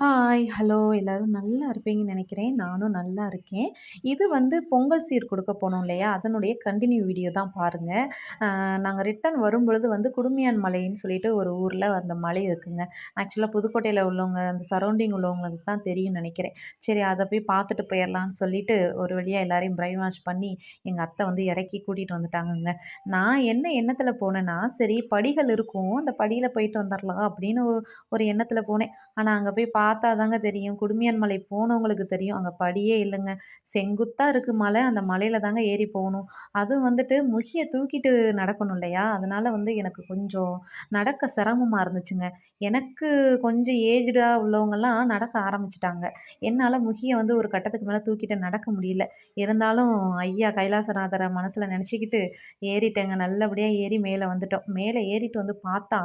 Hi hello எல்லோரும் நல்லா இருப்பீங்கன்னு நினைக்கிறேன். நானும் நல்லா இருக்கேன். இது வந்து பொங்கல் சீர் கொடுக்க போனோம் இல்லையா? அதனுடைய கண்டினியூ வீடியோ தான் பாருங்கள் நாங்கள் ரிட்டன் வரும்பொழுது வந்து குடுமியான் மலைன்னு சொல்லிட்டு ஒரு ஊரில் அந்த மலை இருக்குங்க. ஆக்சுவலாக புதுக்கோட்டையில் உள்ளவங்க அந்த சரௌண்டிங் உள்ளவங்களுக்கு தான் தெரியும்னு நினைக்கிறேன். சரி அதை போய் பார்த்துட்டு போயிடலான்னு சொல்லிட்டு ஒரு வழியாக எல்லாரையும் பிரைன் வாஷ் பண்ணி எங்கள் அத்தை வந்து இறக்கி கூட்டிகிட்டு வந்துட்டாங்கங்க. நான் என்ன எண்ணத்தில் போனேன்னா சரி படிகள் இருக்கும். அந்த படியில் போயிட்டு வந்துடலாம் அப்படின்னு ஒரு எண்ணத்தில் போனேன். ஆனால் அங்கே போய் பா பார்த்தா தாங்க தெரியும். குடுமியான் மலை போனவங்களுக்கு தெரியும். அங்கே படியே இல்லைங்க. செங்குத்தாக இருக்குது மலை. அந்த மலையில் தாங்க ஏறி போகணும். அதுவும் வந்துட்டு முகியை தூக்கிட்டு நடக்கணும் இல்லையா? அதனால் வந்து எனக்கு கொஞ்சம் நடக்க சிரமமாக இருந்துச்சுங்க. எனக்கு கொஞ்சம் ஏஜ்டாக உள்ளவங்கெல்லாம் நடக்க ஆரம்பிச்சிட்டாங்க. என்னால் முகியை வந்து ஒரு கட்டத்துக்கு மேலே தூக்கிட்டு நடக்க முடியல. இருந்தாலும் ஐயா கைலாசநாதரை மனசில் நினச்சிக்கிட்டு ஏறிட்டேங்க. நல்லபடியாக ஏறி மேலே வந்துட்டோம். மேலே ஏறிட்டு வந்து பார்த்தா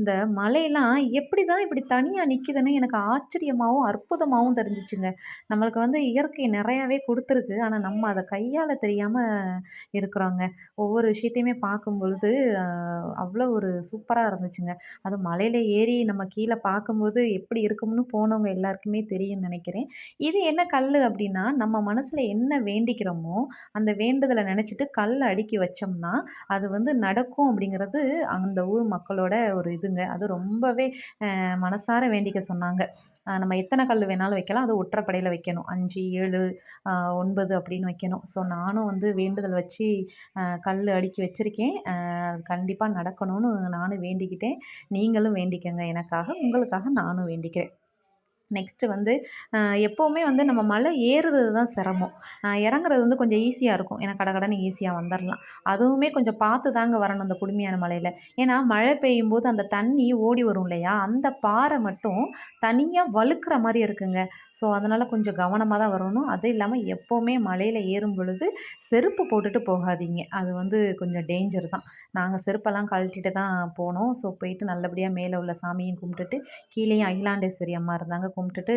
இந்த மலையெல்லாம் எப்படி தான் இப்படி தனியாக நிற்கிதுன்னு எனக்கு ஆச்சரியமாகவும் அற்புதமாகவும் தெரிஞ்சிச்சுங்க. நம்மளுக்கு வந்து இயற்கை நிறையாவே கொடுத்துருக்கு. ஆனால் நம்ம அதை கையால் தெரியாமல் இருக்கிறோங்க. ஒவ்வொரு விஷயத்தையுமே பார்க்கும் பொழுது அவ்வளோ ஒரு சூப்பராக இருந்துச்சுங்க. அது மலையில் ஏறி நம்ம கீழே பார்க்கும்போது எப்படி இருக்கும்னு போனவங்க எல்லாருக்குமே தெரியும்னு நினைக்கிறேன். இது என்ன கல் அப்படின்னா நம்ம மனசில் என்ன வேண்டிக்கிறோமோ அந்த வேண்டுதலை நினச்சிட்டு கல் அடுக்கி வச்சோம்னா அது வந்து நடக்கும் அப்படிங்கிறது அந்த ஊர் மக்களோட ஒரு இதுங்க. அது ரொம்பவே மனசார வேண்டிக்க சொன்னாங்க. நம்ம எத்தனை கல் வேணாலும் வைக்கலாம். அது ஒற்றைப்படையில் வைக்கணும். அஞ்சு ஏழு ஒன்பது அப்படின்னு வைக்கணும். ஸோ நானும் வந்து வேண்டுதல் வச்சு கல் அடுக்கி வச்சுருக்கேன். கண்டிப்பாக நடக்கணும்னு நானும் வேண்டிக்கிட்டேன். நீங்களும் வேண்டிக்கங்க. எனக்காக உங்களுக்காக நானும் வேண்டிக்கிறேன். நெக்ஸ்ட்டு வந்து எப்போவுமே வந்து நம்ம மலை ஏறுறது தான் சிரமம். இறங்குறது வந்து கொஞ்சம் ஈஸியாக இருக்கும். ஏன்னா கடகடன்னு ஈஸியாக வந்துடலாம் அதுவுமே கொஞ்சம் பார்த்து தாங்க வரணும் அந்த குடுமையான மலையில். ஏன்னா மழை பெய்யும் போது அந்த தண்ணி ஓடி வரும் இல்லையா? அந்த பாறை மட்டும் தனியாக வழுக்கிற மாதிரி இருக்குங்க. ஸோ அதனால் கொஞ்சம் கவனமாக தான் வரணும். அதுவும் இல்லாமல் எப்போவுமே மலையில் ஏறும் பொழுது செருப்பு போட்டுட்டு போகாதீங்க. அது வந்து கொஞ்சம் டேஞ்சர் தான். நாங்கள் செருப்பெல்லாம் கழட்டிட்டு தான் போனோம். ஸோ போயிட்டு நல்லபடியாக மேலே உள்ள சாமியும் கும்பிட்டுட்டு கீழேயும் அகிலாண்டேஸ்வரி அம்மா இருந்தாங்க கும்பிட்டுட்டு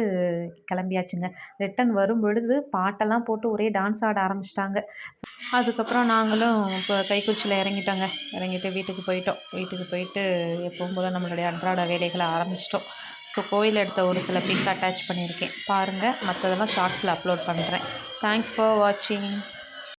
கிளம்பியாச்சுங்க. ரிட்டன் வரும் பொழுது பாட்டெல்லாம் போட்டு ஒரே டான்ஸ் ஆட ஆரம்பிச்சிட்டாங்க. அதுக்கப்புறம் நாங்களும் இப்போ கைக்குறிச்சியில் இறங்கிட்டோங்க. இறங்கிட்டு வீட்டுக்கு போயிட்டோம். வீட்டுக்கு போயிட்டு எப்பவும் போல் நம்மளுடைய அன்றாட வேலைகளை ஆரம்பிச்சிட்டோம். ஸோ கோயில் எடுத்த ஒரு சில பிக் அட்டாச் பண்ணியிருக்கேன். பாருங்கள் மற்றதெல்லாம் ஷார்ட்ஸில் அப்லோட் பண்ணுறேன் தேங்க்ஸ் ஃபார் வாட்சிங்